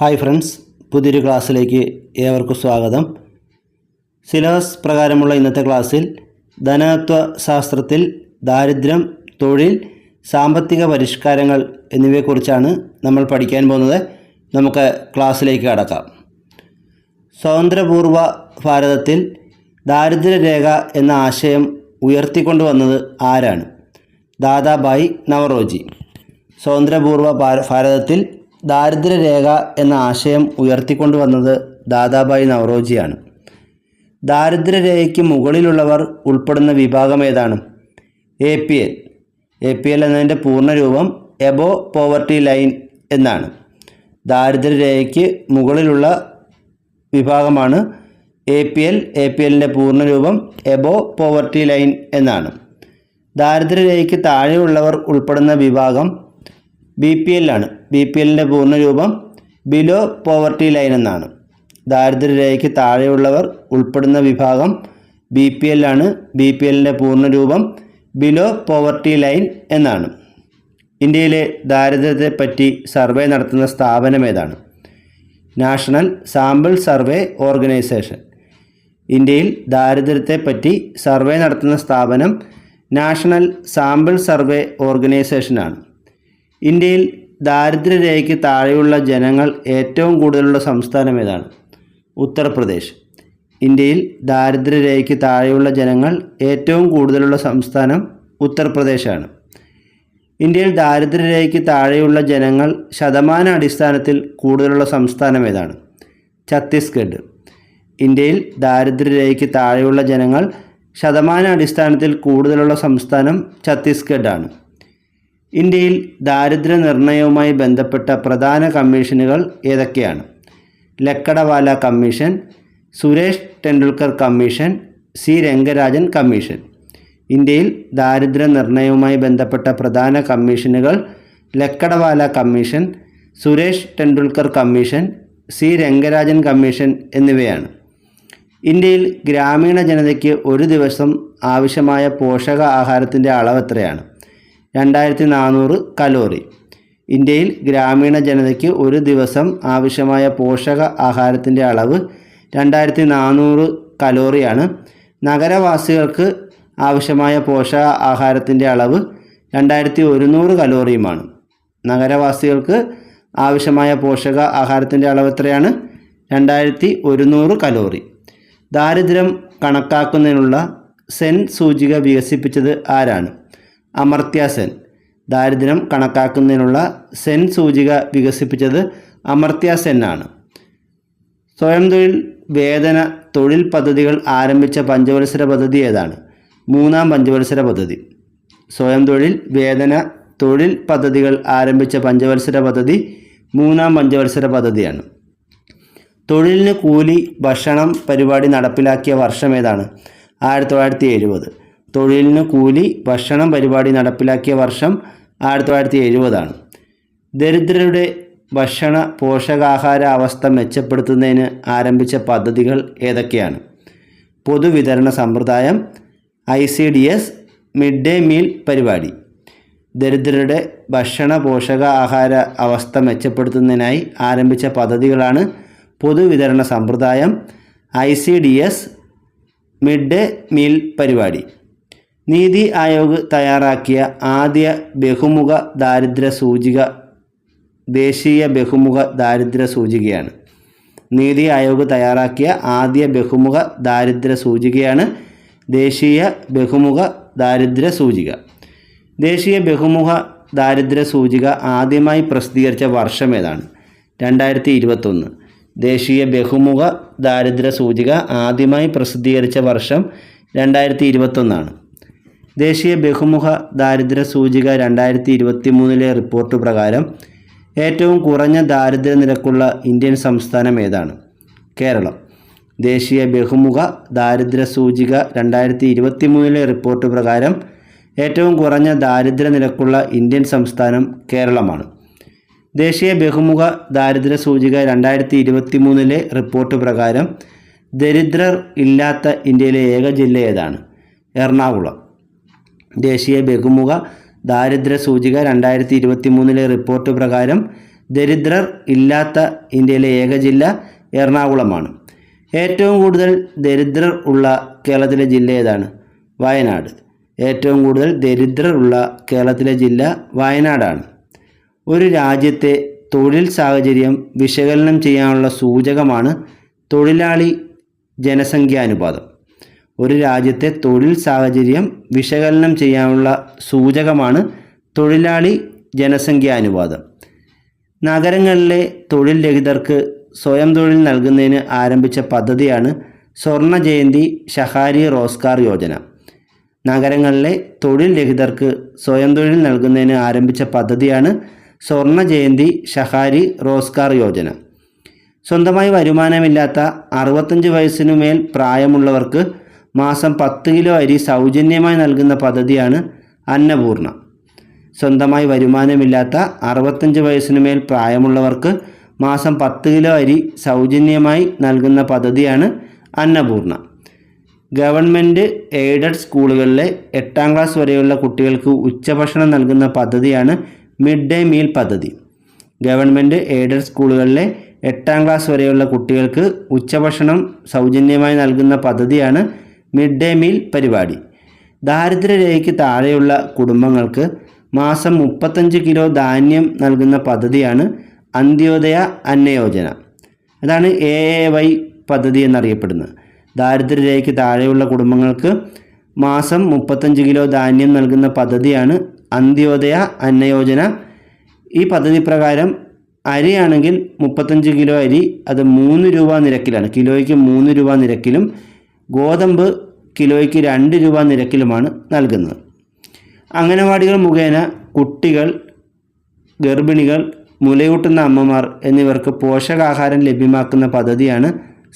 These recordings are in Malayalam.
ഹായ് ഫ്രണ്ട്സ് പുതിയൊരു ക്ലാസ്സിലേക്ക് ഏവർക്കും സ്വാഗതം. സിലബസ് പ്രകാരമുള്ള ഇന്നത്തെ ക്ലാസ്സിൽ ധനത്വ ശാസ്ത്രത്തിൽ ദാരിദ്ര്യം തൊഴിൽ സാമ്പത്തിക പരിഷ്കാരങ്ങൾ എന്നിവയെക്കുറിച്ചാണ് നമ്മൾ പഠിക്കാൻ പോകുന്നത്. നമുക്ക് ക്ലാസ്സിലേക്ക് കടക്കാം. സ്വതന്ത്രപൂർവ ഭാരതത്തിൽ ദാരിദ്ര്യരേഖ എന്ന ആശയം ഉയർത്തിക്കൊണ്ടുവന്നത് ആരാണ്? ദാദാബായി നവറോജി. സ്വതന്ത്രപൂർവ ഭാര- ഭാരതത്തിൽ ദാരിദ്ര്യരേഖ എന്ന ആശയം ഉയർത്തിക്കൊണ്ടുവന്നത് ദാദാബായി നവറോജിയാണ്. ദാരിദ്ര്യരേഖയ്ക്ക് മുകളിലുള്ളവർ ഉൾപ്പെടുന്ന വിഭാഗം ഏതാണ്? A P L. A P L എന്നതിന്റെ പൂർണരൂപം എബോ പോവർട്ടി ലൈൻ എന്നാണ്. ദാരിദ്ര്യരേഖയ്ക്ക് മുകളിലുള്ള വിഭാഗമാണ് A P L. A P എല്ലിന്റെ പൂർണരൂപം എബോ പോവർട്ടി ലൈൻ എന്നാണ്. ദാരിദ്ര്യരേഖയ്ക്ക് താഴെയുള്ളവർ ഉൾപ്പെടുന്ന വിഭാഗം ബി പി എല്ലാണ് ബി പി എല്ലിന്റെ പൂർണരൂപം ബിലോ പോവർട്ടി ലൈൻ എന്നാണ്. ദാരിദ്ര്യരേഖയ്ക്ക് താഴെയുള്ളവർ ഉൾപ്പെടുന്ന വിഭാഗം ബി പി എല്ലാണ് ബി പി എല്ലിന്റെ പൂർണരൂപം ബിലോ പോവർട്ടി ലൈൻ എന്നാണ്. ഇന്ത്യയിലെ ദാരിദ്ര്യത്തെപ്പറ്റി സർവേ നടത്തുന്ന സ്ഥാപനം ഏതാണ്? National sample survey organisation. ഇന്ത്യയിൽ ദാരിദ്ര്യത്തെപ്പറ്റി സർവേ നടത്തുന്ന സ്ഥാപനം നാഷണൽ സാമ്പിൾ സർവേ ഓർഗനൈസേഷനാണ് ഇന്ത്യയിൽ ദാരിദ്ര്യരേഖയ്ക്ക് താഴെയുള്ള ജനങ്ങൾ ഏറ്റവും കൂടുതലുള്ള സംസ്ഥാനം ഏതാണ്? ഉത്തർപ്രദേശ്. ഇന്ത്യയിൽ ദാരിദ്ര്യരേഖയ്ക്ക് താഴെയുള്ള ജനങ്ങൾ ഏറ്റവും കൂടുതലുള്ള സംസ്ഥാനം ഉത്തർപ്രദേശാണ്. ഇന്ത്യയിൽ ദാരിദ്ര്യരേഖയ്ക്ക് താഴെയുള്ള ജനങ്ങൾ ശതമാന അടിസ്ഥാനത്തിൽ കൂടുതലുള്ള സംസ്ഥാനം ഏതാണ്? ഛത്തീസ്ഗഡ്. ഇന്ത്യയിൽ ദാരിദ്ര്യരേഖയ്ക്ക് താഴെയുള്ള ജനങ്ങൾ ശതമാന അടിസ്ഥാനത്തിൽ കൂടുതലുള്ള സംസ്ഥാനം ഛത്തീസ്ഗഡാണ്. ഇന്ത്യയിൽ ദാരിദ്ര്യ നിർണയവുമായി ബന്ധപ്പെട്ട പ്രധാന കമ്മീഷനുകൾ ഏതൊക്കെയാണ്? Lakdawala commission Suresh Tendulkar commission C Rangarajan commission. ഇന്ത്യയിൽ ദാരിദ്ര്യ നിർണയവുമായി ബന്ധപ്പെട്ട പ്രധാന കമ്മീഷനുകൾ Lakdawala commission Suresh Tendulkar commission C Rangarajan commission എന്നിവയാണ്. ഇന്ത്യയിൽ ഗ്രാമീണ ജനതയ്ക്ക് ഒരു ദിവസം ആവശ്യമായ പോഷക ആഹാരത്തിന്റെ അളവ് എത്രയാണ്? രണ്ടായിരത്തി നാനൂറ് കലോറി. ഇന്ത്യയിൽ ഗ്രാമീണ ജനതയ്ക്ക് ഒരു ദിവസം ആവശ്യമായ പോഷക ആഹാരത്തിന്റെ അളവ് രണ്ടായിരത്തി നാനൂറ് കലോറിയാണ്. നഗരവാസികൾക്ക് ആവശ്യമായ പോഷക ആഹാരത്തിന്റെ അളവ് രണ്ടായിരത്തി ഒരുന്നൂറ് കലോറിയുമാണ്. നഗരവാസികൾക്ക് ആവശ്യമായ പോഷക ആഹാരത്തിന്റെ അളവ് എത്രയാണ്? രണ്ടായിരത്തി ഒരുന്നൂറ് കലോറി. ദാരിദ്ര്യം കണക്കാക്കുന്നതിനുള്ള സെൻ സൂചിക വികസിപ്പിച്ചത് ആരാണ്? അമർത്യ സെൻ ദാരിദ്ര്യം കണക്കാക്കുന്നതിനുള്ള സെൻ സൂചിക വികസിപ്പിച്ചത് അമർത്യ സെൻ ആണ് സ്വയം തൊഴിൽ വേതന തൊഴിൽ പദ്ധതികൾ ആരംഭിച്ച പഞ്ചവത്സര പദ്ധതി ഏതാണ്? മൂന്നാം പഞ്ചവത്സര പദ്ധതി. സ്വയം തൊഴിൽ വേതന തൊഴിൽ പദ്ധതികൾ ആരംഭിച്ച പഞ്ചവത്സര പദ്ധതി മൂന്നാം പഞ്ചവത്സര പദ്ധതിയാണ്. തൊഴിലിന് കൂലി ഭക്ഷണം പരിപാടി നടപ്പിലാക്കിയ വർഷം ഏതാണ്? ആയിരത്തി തൊള്ളായിരത്തി എഴുപത്. തൊഴിലിന് കൂലി ഭക്ഷണം പരിപാടി നടപ്പിലാക്കിയ വർഷം ആയിരത്തി തൊള്ളായിരത്തി എഴുപതാണ് ദരിദ്രരുടെ ഭക്ഷണ പോഷകാഹാര അവസ്ഥ മെച്ചപ്പെടുത്തുന്നതിന് ആരംഭിച്ച പദ്ധതികൾ ഏതൊക്കെയാണ്? പൊതുവിതരണ സമ്പ്രദായം I C D S mid day meal പരിപാടി. ദരിദ്രരുടെ ഭക്ഷണ പോഷക ആഹാര അവസ്ഥ മെച്ചപ്പെടുത്തുന്നതിനായി ആരംഭിച്ച പദ്ധതികളാണ് പൊതുവിതരണ സമ്പ്രദായം I C D S mid day meal പരിപാടി. നീതി ആയോഗ് തയ്യാറാക്കിയ ആദ്യ ബഹുമുഖ ദാരിദ്ര്യ സൂചിക ദേശീയ ബഹുമുഖ ദാരിദ്ര്യ സൂചികയാണ്. നീതി ആയോഗ് തയ്യാറാക്കിയ ആദ്യ ബഹുമുഖ ദാരിദ്ര്യ സൂചികയാണ് ദേശീയ ബഹുമുഖ ദാരിദ്ര്യ സൂചിക. ദേശീയ ബഹുമുഖ ദാരിദ്ര്യ സൂചിക ആദ്യമായി പ്രസിദ്ധീകരിച്ച വർഷം ഏതാണ്? രണ്ടായിരത്തി ഇരുപത്തൊന്ന് ദേശീയ ബഹുമുഖ ദാരിദ്ര്യ സൂചിക ആദ്യമായി പ്രസിദ്ധീകരിച്ച വർഷം രണ്ടായിരത്തി ഇരുപത്തൊന്നാണ് ദേശീയ ബഹുമുഖ ദാരിദ്ര്യ സൂചിക രണ്ടായിരത്തി ഇരുപത്തി മൂന്നിലെ റിപ്പോർട്ട് പ്രകാരം ഏറ്റവും കുറഞ്ഞ ദാരിദ്ര്യ നിരക്കുള്ള ഇന്ത്യൻ സംസ്ഥാനം ഏതാണ്? കേരളം. ദേശീയ ബഹുമുഖ ദാരിദ്ര്യ സൂചിക രണ്ടായിരത്തി ഇരുപത്തി മൂന്നിലെ റിപ്പോർട്ട് പ്രകാരം ഏറ്റവും കുറഞ്ഞ ദാരിദ്ര്യ നിരക്കുള്ള ഇന്ത്യൻ സംസ്ഥാനം കേരളമാണ്. ദേശീയ ബഹുമുഖ ദാരിദ്ര്യ സൂചിക രണ്ടായിരത്തി ഇരുപത്തി മൂന്നിലെ റിപ്പോർട്ട് പ്രകാരം ദരിദ്രർ ഇല്ലാത്ത ഇന്ത്യയിലെ ഏക ജില്ല ഏതാണ്? എറണാകുളം. ദേശീയ ബഹുമുഖ ദാരിദ്ര്യ സൂചിക രണ്ടായിരത്തി ഇരുപത്തി മൂന്നിലെ റിപ്പോർട്ട് പ്രകാരം ദരിദ്രർ ഇല്ലാത്ത ഇന്ത്യയിലെ ഏക ജില്ല എറണാകുളമാണ്. ഏറ്റവും കൂടുതൽ ദരിദ്രർ ഉള്ള കേരളത്തിലെ ജില്ല ഏതാണ്? വയനാട്. ഏറ്റവും കൂടുതൽ ദരിദ്രർ ഉള്ള കേരളത്തിലെ ജില്ല വയനാടാണ്. ഒരു രാജ്യത്തെ തൊഴിൽ സാഹചര്യം വിശകലനം ചെയ്യാനുള്ള സൂചകമാണ് തൊഴിലാളി ജനസംഖ്യാനുപാതം. ഒരു രാജ്യത്തെ തൊഴിൽ സാഹചര്യം വിശകലനം ചെയ്യാനുള്ള സൂചകമാണ് തൊഴിലാളി ജനസംഖ്യാനുപാതം നഗരങ്ങളിലെ തൊഴിൽ രഹിതർക്ക് സ്വയം തൊഴിൽ നൽകുന്നതിന് ആരംഭിച്ച പദ്ധതിയാണ് സ്വർണ ജയന്തി ഷഹാരി റോസ്കാർ യോജന. നഗരങ്ങളിലെ തൊഴിൽ രഹിതർക്ക് സ്വയം തൊഴിൽ നൽകുന്നതിന് ആരംഭിച്ച പദ്ധതിയാണ് സ്വർണ ജയന്തി ഷഹാരി റോസ്കാർ യോജന. സ്വന്തമായി വരുമാനമില്ലാത്ത അറുപത്തഞ്ച് വയസ്സിനു മേൽ പ്രായമുള്ളവർക്ക് മാസം പത്ത് കിലോ അരി സൗജന്യമായി നൽകുന്ന പദ്ധതിയാണ് അന്നപൂർണ. സ്വന്തമായി വരുമാനമില്ലാത്ത അറുപത്തഞ്ച് വയസ്സിനുമേൽ പ്രായമുള്ളവർക്ക് മാസം പത്ത് കിലോ അരി സൗജന്യമായി നൽകുന്ന പദ്ധതിയാണ് അന്നപൂർണ. ഗവൺമെന്റ് എയ്ഡഡ് സ്കൂളുകളിലെ എട്ടാം ക്ലാസ് വരെയുള്ള കുട്ടികൾക്ക് ഉച്ചഭക്ഷണം നൽകുന്ന പദ്ധതിയാണ് മിഡ് ഡേ മീൽ പദ്ധതി. ഗവൺമെന്റ് എയ്ഡഡ് സ്കൂളുകളിലെ എട്ടാം ക്ലാസ് വരെയുള്ള കുട്ടികൾക്ക് ഉച്ചഭക്ഷണം സൗജന്യമായി നൽകുന്ന പദ്ധതിയാണ് മിഡ് ഡേ മീൽ പരിപാടി. ദാരിദ്ര്യരേഖയ്ക്ക് താഴെയുള്ള കുടുംബങ്ങൾക്ക് മാസം മുപ്പത്തഞ്ച് കിലോ ധാന്യം നൽകുന്ന പദ്ധതിയാണ് അന്ത്യോദയ അന്നയോജന. അതാണ് എ എ വൈ പദ്ധതി എന്നറിയപ്പെടുന്നത്. ദാരിദ്ര്യരേഖയ്ക്ക് താഴെയുള്ള കുടുംബങ്ങൾക്ക് മാസം മുപ്പത്തഞ്ച് കിലോ ധാന്യം നൽകുന്ന പദ്ധതിയാണ് അന്ത്യോദയ അന്നയോജന. ഈ പദ്ധതി പ്രകാരം അരിയാണെങ്കിൽ മുപ്പത്തഞ്ച് കിലോ അരി അത് മൂന്ന് രൂപ നിരക്കിലാണ്. കിലോയ്ക്ക് മൂന്ന് രൂപ നിരക്കിലും ഗോതമ്പ് കിലോയ്ക്ക് രണ്ട് രൂപ നിരക്കിലുമാണ് നൽകുന്നത്. അംഗനവാടികൾ മുഖേന കുട്ടികൾ ഗർഭിണികൾ മുലയൂട്ടുന്ന അമ്മമാർ എന്നിവർക്ക് പോഷകാഹാരം ലഭ്യമാക്കുന്ന പദ്ധതിയാണ്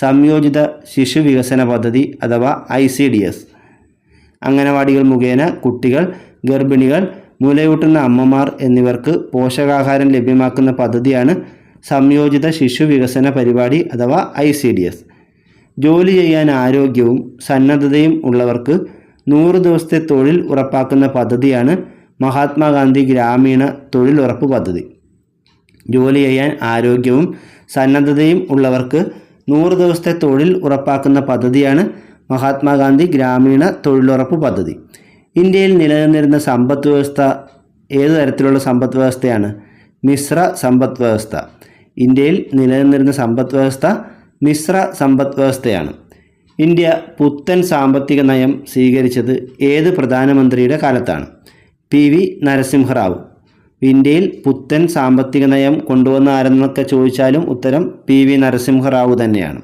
സംയോജിത ശിശു വികസന പദ്ധതി അഥവാ ഐ സി ഡി എസ്. അംഗനവാടികൾ മുഖേന കുട്ടികൾ ഗർഭിണികൾ മുലയൂട്ടുന്ന അമ്മമാർ എന്നിവർക്ക് പോഷകാഹാരം ലഭ്യമാക്കുന്ന പദ്ധതിയാണ് സംയോജിത ശിശു വികസന പരിപാടി അഥവാ ഐ സി ഡി എസ്. ജോലി ചെയ്യാൻ ആരോഗ്യവും സന്നദ്ധതയും ഉള്ളവർക്ക് നൂറ് ദിവസത്തെ തൊഴിൽ ഉറപ്പാക്കുന്ന പദ്ധതിയാണ് മഹാത്മാഗാന്ധി ഗ്രാമീണ തൊഴിൽ ഉറപ്പ് പദ്ധതി. ജോലി ചെയ്യാൻ ആരോഗ്യവും സന്നദ്ധതയും ഉള്ളവർക്ക് നൂറ് ദിവസത്തെ തൊഴിൽ ഉറപ്പാക്കുന്ന പദ്ധതിയാണ് മഹാത്മാഗാന്ധി ഗ്രാമീണ തൊഴിലുറപ്പ് പദ്ധതി. ഇന്ത്യയിൽ നിലനിന്നിരുന്ന സമ്പദ് വ്യവസ്ഥ ഏത് തരത്തിലുള്ള സമ്പദ് വ്യവസ്ഥയാണ്? മിശ്ര സമ്പദ് വ്യവസ്ഥ. ഇന്ത്യയിൽ നിലനിന്നിരുന്ന സമ്പദ് വ്യവസ്ഥ മിശ്ര സമ്പദ് വ്യവസ്ഥയാണ്. ഇന്ത്യ പുത്തൻ സാമ്പത്തിക നയം സ്വീകരിച്ചത് ഏത് പ്രധാനമന്ത്രിയുടെ കാലത്താണ്? P V Narasimha Rao. ഇന്ത്യയിൽ പുത്തൻ സാമ്പത്തിക നയം കൊണ്ടുവന്ന ആരെന്നൊക്കെ ചോദിച്ചാലും ഉത്തരം പി വി നരസിംഹറാവു തന്നെയാണ്.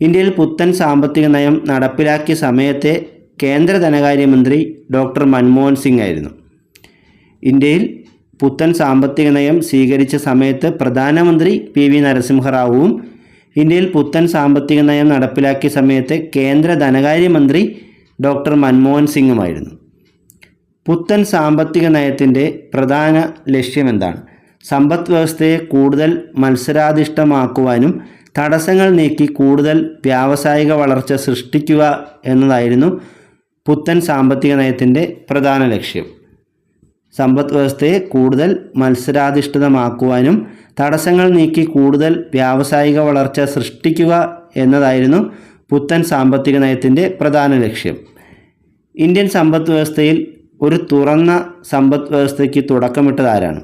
ഇന്ത്യയിൽ പുത്തൻ സാമ്പത്തിക നയം നടപ്പിലാക്കിയ സമയത്തെ കേന്ദ്ര ധനകാര്യമന്ത്രി ഡോക്ടർ മൻമോഹൻ സിംഗ് ആയിരുന്നു. ഇന്ത്യയിൽ പുത്തൻ സാമ്പത്തിക നയം സ്വീകരിച്ച സമയത്ത് പ്രധാനമന്ത്രി പി വി നരസിംഹറാവുവും ഇന്ത്യയിൽ പുത്തൻ സാമ്പത്തിക നയം നടപ്പിലാക്കിയ സമയത്ത് കേന്ദ്ര ധനകാര്യമന്ത്രി ഡോക്ടർ മൻമോഹൻ സിംഗുമായിരുന്നു. പുത്തൻ സാമ്പത്തിക നയത്തിന്റെ പ്രധാന ലക്ഷ്യം എന്താണ് സമ്പദ് വ്യവസ്ഥയെ കൂടുതൽ മത്സരാധിഷ്ഠമാക്കുവാനും തടസ്സങ്ങൾ നീക്കി കൂടുതൽ വ്യാവസായിക വളർച്ച സൃഷ്ടിക്കുക എന്നതായിരുന്നു പുത്തൻ സാമ്പത്തിക നയത്തിന്റെ പ്രധാന ലക്ഷ്യം. സമ്പദ് വ്യവസ്ഥയെ കൂടുതൽ മത്സരാധിഷ്ഠിതമാക്കുവാനും തടസ്സങ്ങൾ നീക്കി കൂടുതൽ വ്യാവസായിക വളർച്ച സൃഷ്ടിക്കുക എന്നതായിരുന്നു പുത്തൻ സാമ്പത്തിക നയത്തിന്റെ പ്രധാന ലക്ഷ്യം. ഇന്ത്യൻ സമ്പദ് വ്യവസ്ഥയിൽ ഒരു തുറന്ന സമ്പദ് വ്യവസ്ഥയ്ക്ക് തുടക്കമിട്ടതാരാണ്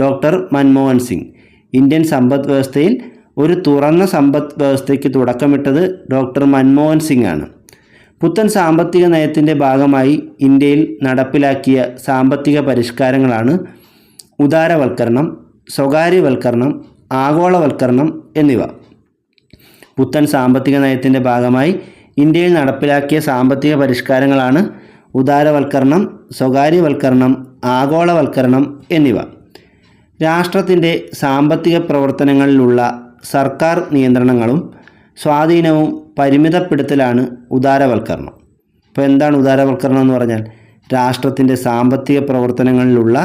ഡോക്ടർ മൻമോഹൻ സിംഗ്. ഇന്ത്യൻ സമ്പദ് വ്യവസ്ഥയിൽ ഒരു തുറന്ന സമ്പദ് വ്യവസ്ഥയ്ക്ക് തുടക്കമിട്ടത് ഡോക്ടർ മൻമോഹൻ സിംഗ് ആണ്. പുത്തൻ സാമ്പത്തിക നയത്തിന്റെ ഭാഗമായി ഇന്ത്യയിൽ നടപ്പിലാക്കിയ സാമ്പത്തിക പരിഷ്കാരങ്ങളാണ് ഉദാരവൽക്കരണം സ്വകാര്യവൽക്കരണം ആഗോളവൽക്കരണം എന്നിവ. പുത്തൻ സാമ്പത്തിക നയത്തിന്റെ ഭാഗമായി ഇന്ത്യയിൽ നടപ്പിലാക്കിയ സാമ്പത്തിക പരിഷ്കാരങ്ങളാണ് ഉദാരവൽക്കരണം സ്വകാര്യവൽക്കരണം ആഗോളവൽക്കരണം എന്നിവ. രാഷ്ട്രത്തിന്റെ സാമ്പത്തിക പ്രവർത്തനങ്ങളിലുള്ള സർക്കാർ നിയന്ത്രണങ്ങളും സ്വാധീനവും പരിമിതപ്പെടുത്തലാണ് ഉദാരവൽക്കരണം. ഇപ്പോൾ എന്താണ് ഉദാരവൽക്കരണം എന്ന് പറഞ്ഞാൽ രാഷ്ട്രത്തിന്റെ സാമ്പത്തിക പ്രവർത്തനങ്ങളിലുള്ള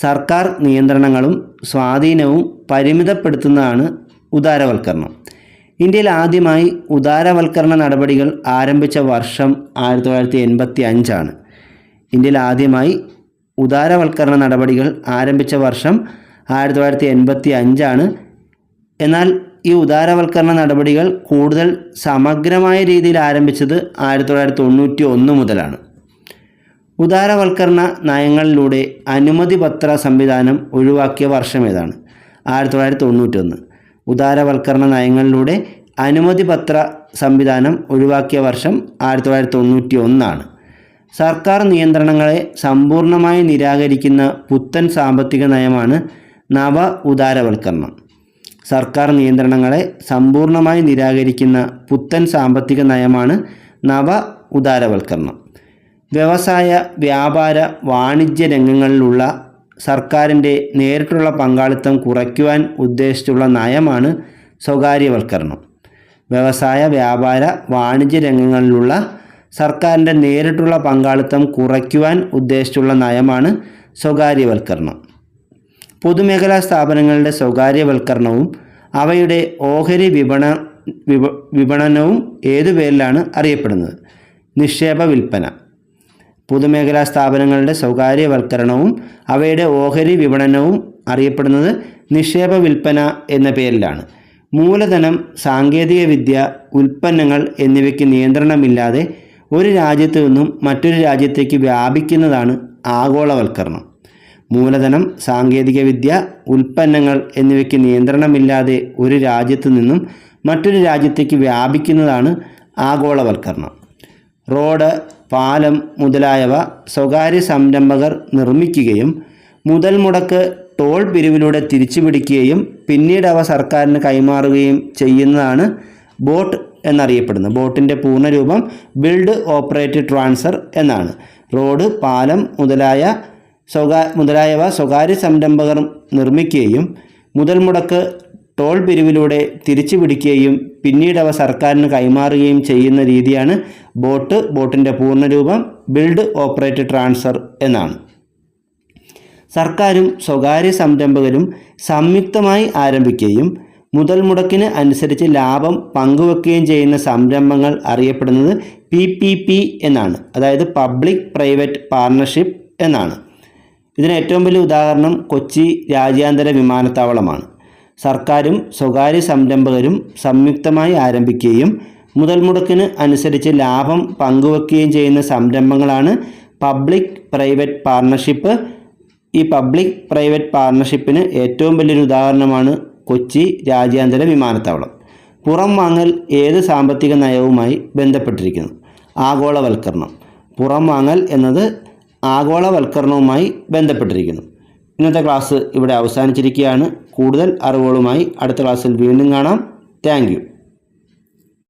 സർക്കാർ നിയന്ത്രണങ്ങളും സ്വാധീനവും പരിമിതപ്പെടുത്തുന്നതാണ് ഉദാരവൽക്കരണം. ഇന്ത്യയിൽ ആദ്യമായി ഉദാരവൽക്കരണ നടപടികൾ ആരംഭിച്ച വർഷം ആയിരത്തി തൊള്ളായിരത്തി എൺപത്തി അഞ്ചാണ് ഇന്ത്യയിൽ ആദ്യമായി ഉദാരവൽക്കരണ നടപടികൾ ആരംഭിച്ച വർഷം ആയിരത്തി തൊള്ളായിരത്തി എൺപത്തി അഞ്ചാണ് എന്നാൽ ഈ ഉദാരവൽക്കരണ നടപടികൾ കൂടുതൽ സമഗ്രമായ രീതിയിൽ ആരംഭിച്ചത് ആയിരത്തി തൊള്ളായിരത്തി തൊണ്ണൂറ്റി ഒന്ന് മുതലാണ്. ഉദാരവൽക്കരണ നയങ്ങളിലൂടെ അനുമതി പത്ര സംവിധാനം ഒഴിവാക്കിയ വർഷം ഏതാണ്? ആയിരത്തി തൊള്ളായിരത്തി തൊണ്ണൂറ്റൊന്ന് ഉദാരവൽക്കരണ നയങ്ങളിലൂടെ അനുമതി പത്ര സംവിധാനം ഒഴിവാക്കിയ വർഷം ആയിരത്തി തൊള്ളായിരത്തി തൊണ്ണൂറ്റി ഒന്നാണ് സർക്കാർ നിയന്ത്രണങ്ങളെ സമ്പൂർണമായി നിരാകരിക്കുന്ന പുത്തൻ സാമ്പത്തിക നയമാണ് നവ ഉദാരവൽക്കരണം. സർക്കാർ നിയന്ത്രണങ്ങളെ സമ്പൂർണമായി നിരാകരിക്കുന്ന പുത്തൻ സാമ്പത്തിക നയമാണ് നവ ഉദാരവൽക്കരണം. വ്യവസായ വ്യാപാര വാണിജ്യ രംഗങ്ങളിലുള്ള സർക്കാരിന്റെ നേരിട്ടുള്ള പങ്കാളിത്തം കുറയ്ക്കുവാൻ ഉദ്ദേശിച്ചുള്ള നയമാണ് സ്വകാര്യവൽക്കരണം. വ്യവസായ വ്യാപാര വാണിജ്യ രംഗങ്ങളിലുള്ള സർക്കാരിന്റെ നേരിട്ടുള്ള പങ്കാളിത്തം കുറയ്ക്കുവാൻ ഉദ്ദേശിച്ചുള്ള നയമാണ് സ്വകാര്യവൽക്കരണം. പൊതുമേഖലാ സ്ഥാപനങ്ങളുടെ സ്വകാര്യവൽക്കരണവും അവയുടെ ഓഹരി വിപണ വിപ വിപണനവും ഏതു പേരിലാണ് അറിയപ്പെടുന്നത്? നിക്ഷേപ വിൽപ്പന. പൊതുമേഖലാ സ്ഥാപനങ്ങളുടെ സ്വകാര്യവൽക്കരണവും അവയുടെ ഓഹരി വിപണനവും അറിയപ്പെടുന്നത് നിക്ഷേപ വിൽപ്പന എന്ന പേരിലാണ്. മൂലധനം സാങ്കേതികവിദ്യ ഉൽപ്പന്നങ്ങൾ എന്നിവയ്ക്ക് നിയന്ത്രണമില്ലാതെ ഒരു രാജ്യത്തു നിന്നും മറ്റൊരു രാജ്യത്തേക്ക് വ്യാപിക്കുന്നതാണ് ആഗോളവൽക്കരണം. മൂലധനം സാങ്കേതികവിദ്യ ഉൽപ്പന്നങ്ങൾ എന്നിവയ്ക്ക് നിയന്ത്രണമില്ലാതെ ഒരു രാജ്യത്തു നിന്നും മറ്റൊരു രാജ്യത്തേക്ക് വ്യാപിക്കുന്നതാണ് ആഗോളവൽക്കരണം. റോഡ് പാലം മുതലായവ സ്വകാര്യ സംരംഭകർ നിർമ്മിക്കുകയും മുതൽ മുടക്ക് ടോൾ പിരിവിലൂടെ തിരിച്ചുപിടിക്കുകയും പിന്നീട് അവ സർക്കാരിന് കൈമാറുകയും ചെയ്യുന്നതാണ് ബോട്ട് എന്നറിയപ്പെടുന്നത്. ബോട്ടിന്റെ പൂർണരൂപം ബിൽഡ് ഓപ്പറേറ്റ് ട്രാൻസ്ഫർ എന്നാണ്. റോഡ് പാലം മുതലായ സ്വകാ മുതലായവ സ്വകാര്യ സംരംഭകർ നിർമ്മിക്കുകയും മുതൽ മുടക്ക് ടോൾ പിരിവിലൂടെ തിരിച്ചു പിടിക്കുകയും പിന്നീട് അവ സർക്കാരിന് കൈമാറുകയും ചെയ്യുന്ന രീതിയാണ് ബോട്ട് ബോട്ടിന്റെ പൂർണരൂപം ബിൽഡ് ഓപ്പറേറ്റ് ട്രാൻസ്ഫർ എന്നാണ്. സർക്കാരും സ്വകാര്യ സംരംഭകരും സംയുക്തമായി ആരംഭിക്കുകയും മുതൽ മുടക്കിന് അനുസരിച്ച് ലാഭം പങ്കുവെക്കുകയും ചെയ്യുന്ന സംരംഭങ്ങൾ അറിയപ്പെടുന്നത് പി എന്നാണ്. അതായത് പബ്ലിക് പ്രൈവറ്റ് പാർട്ണർഷിപ്പ് എന്നാണ്. ഇതിന് ഏറ്റവും വലിയ ഉദാഹരണം കൊച്ചി രാജ്യാന്തര വിമാനത്താവളമാണ്. സർക്കാരും സ്വകാര്യ സംരംഭകരും സംയുക്തമായി ആരംഭിക്കുകയും മുതൽ മുടക്കിന് അനുസരിച്ച് ലാഭം പങ്കുവെക്കുകയും ചെയ്യുന്ന സംരംഭങ്ങളാണ് പബ്ലിക് പ്രൈവറ്റ് പാർട്ണർഷിപ്പ്. ഈ പബ്ലിക് പ്രൈവറ്റ് പാർട്ണർഷിപ്പിന് ഏറ്റവും വലിയൊരു ഉദാഹരണമാണ് കൊച്ചി രാജ്യാന്തര വിമാനത്താവളം. പുറം വാങ്ങൽ ഏത് സാമ്പത്തിക നയവുമായി ബന്ധപ്പെട്ടിരിക്കുന്നു? ആഗോളവൽക്കരണം. പുറം വാങ്ങൽ എന്നത് ആഗോളവൽക്കരണവുമായി ബന്ധപ്പെട്ടിരിക്കുന്നു. ഇന്നത്തെ ക്ലാസ് ഇവിടെ അവസാനിച്ചിരിക്കുകയാണ്. കൂടുതൽ അറിവുകളുമായി അടുത്ത ക്ലാസ്സിൽ വീണ്ടും കാണാം. താങ്ക്